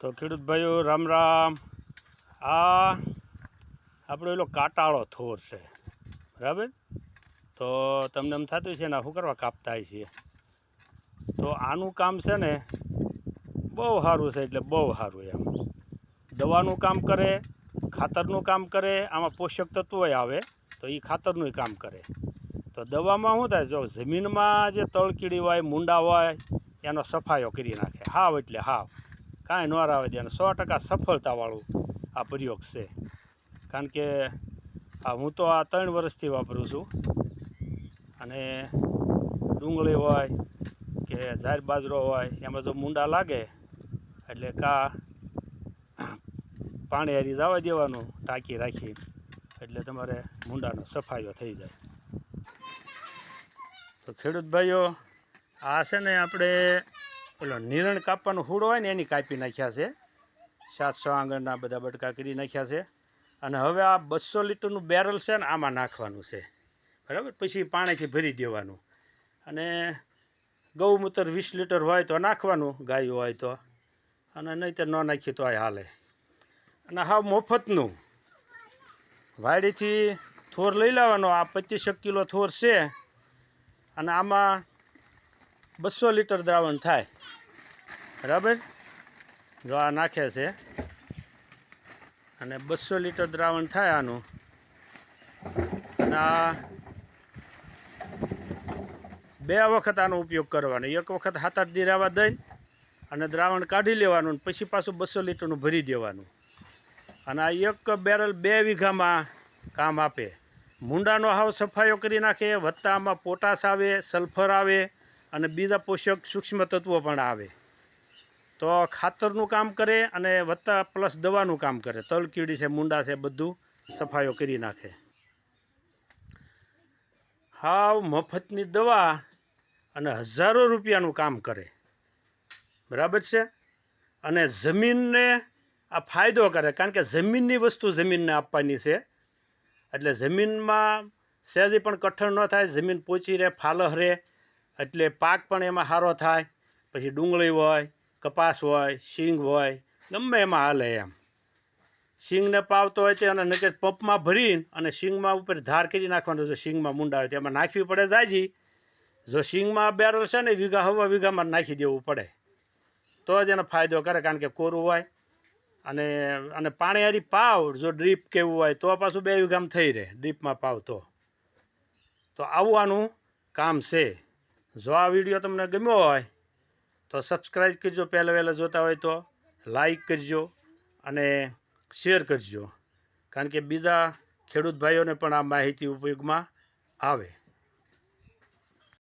તો ખેડૂત ભાઈઓ, રામ રામ. આ આપણો એલો કાટાળો થોર છે. બરાબર? તો તમને એમ થતું છે ને શું કરવા કાપતા છીએ? તો આનું કામ છે ને, બહુ સારું છે એટલે બહુ સારું એમ. દવાનું કામ કરે, ખાતરનું કામ કરે, આમાં પોષક તત્વો આવે, તો એ ખાતરનું કામ કરે. તો દવામાં શું થાય, જો જમીનમાં જે તળકીડી હોય, મુંડા હોય, એનો સફાયો કરી નાખે. હાવ એટલે હાવ. કાંઈ ન આવે દે સો ટકા સફળતાવાળું આ પ્રયોગ છે. કારણ કે, આ હું તો આ ત્રણ વર્ષથી વાપરું છું. અને ડુંગળી હોય કે ઝાર બાજરો હોય, એમાં જો મુંડા લાગે. એટલે કા પાણી હારી જવા દેવાનું, ટાંકી રાખી. એટલે તમારે મુંડાનો સફાયો થઈ જાય. તો ખેડૂત ભાઈઓ, આ છે ને આપણે પેલો નિરણ કાપવાનો હુડો હોય ને એની કાપી નાખ્યા છે. સાતસો આંગણના બધા બટકા કરી નાખ્યા છે. અને હવે આ બસો લીટરનું બેરલ છે ને આમાં નાખવાનું છે. બરાબર? પછી પાણીથી ભરી દેવાનું. અને ગૌમૂત્ર વીસ લીટર હોય તો નાખવાનું, ગાયું હોય તો. અને નહીંતર ન નાખીએ તો હાલે. અને હાવ મફતનું. વાડીથી થોર લઈ લાવવાનો, આ પચીસેક કિલો થોર છે. અને આમાં બસો લીટર દ્રાવણ થાય. બરાબર? જો આ નાખે છે. અને બસો લીટર દ્રાવણ થાય આનું. આ બે વખત આનો ઉપયોગ કરવાનો. એક વખત હાથ આઠ દી રહેવા દઈ અને દ્રાવણ કાઢી લેવાનું પછી પાછું બસો લીટરનું ભરી દેવાનું. અને આ એક બેરલ બે વીઘામાં કામ આપે. મુંડાનો હાવ સફાયો કરી નાખે, વત્તા આમાં પોટાશ આવે, સલ્ફર આવે અને બીજા પોષક સૂક્ષ્મ તત્વો પણ આવે. તો ખાતરનું કામ કરે અને વત્તા પ્લસ દવાનું કામ કરે. તલકીડી છે, મુંડા છે, બધું સફાઈઓ કરી નાખે. હાવ મફતની દવા અને હજારો રૂપિયાનું કામ કરે. બરાબર છે? અને જમીનને આ ફાયદો કરે, કારણ કે જમીનની વસ્તુ જમીનને આપવાની છે. એટલે જમીનમાં સહેજી પણ કઠણ ન થાય, જમીન પોચી રહે, ફાલહ રહે એટલે પાક પણ એમાં સારો થાય, પછી ડુંગળી હોય, કપાસ હોય સિંગ હોય, ગમે એમાં હાલે એમ. સિંગને પાવતો હોય તે અને નકર પંપમાં ભરીને અને સિંગમાં ઉપર ધાર કરી નાખવાનું જો સિંગમાં મુંડા હોય એમાં નાખવી પડે જાજી. જો સિંગમાં બેરલ છે ને વીઘા, હવા વીઘામાં નાખી દેવું પડે. તો જ એનો ફાયદો કરે કારણ કે કોરું હોય અને અને પાણી હારી પાવ જો ડ્રીપ કેવું હોય તો પાછું બે વીઘામાં થઈ રહે, ડ્રીપમાં પાવ તો તો આવું કામ છે. જો આ વીડિયો તમને ગમ્યો હોય, તો સબસ્ક્રાઈબ કરજો, પહેલાં વહેલાં જોતા હોય તો લાઈક કરજો અને શેર કરજો. કારણ કે બીજા ખેડૂત ભાઈઓને પણ આ માહિતી ઉપયોગમાં આવે.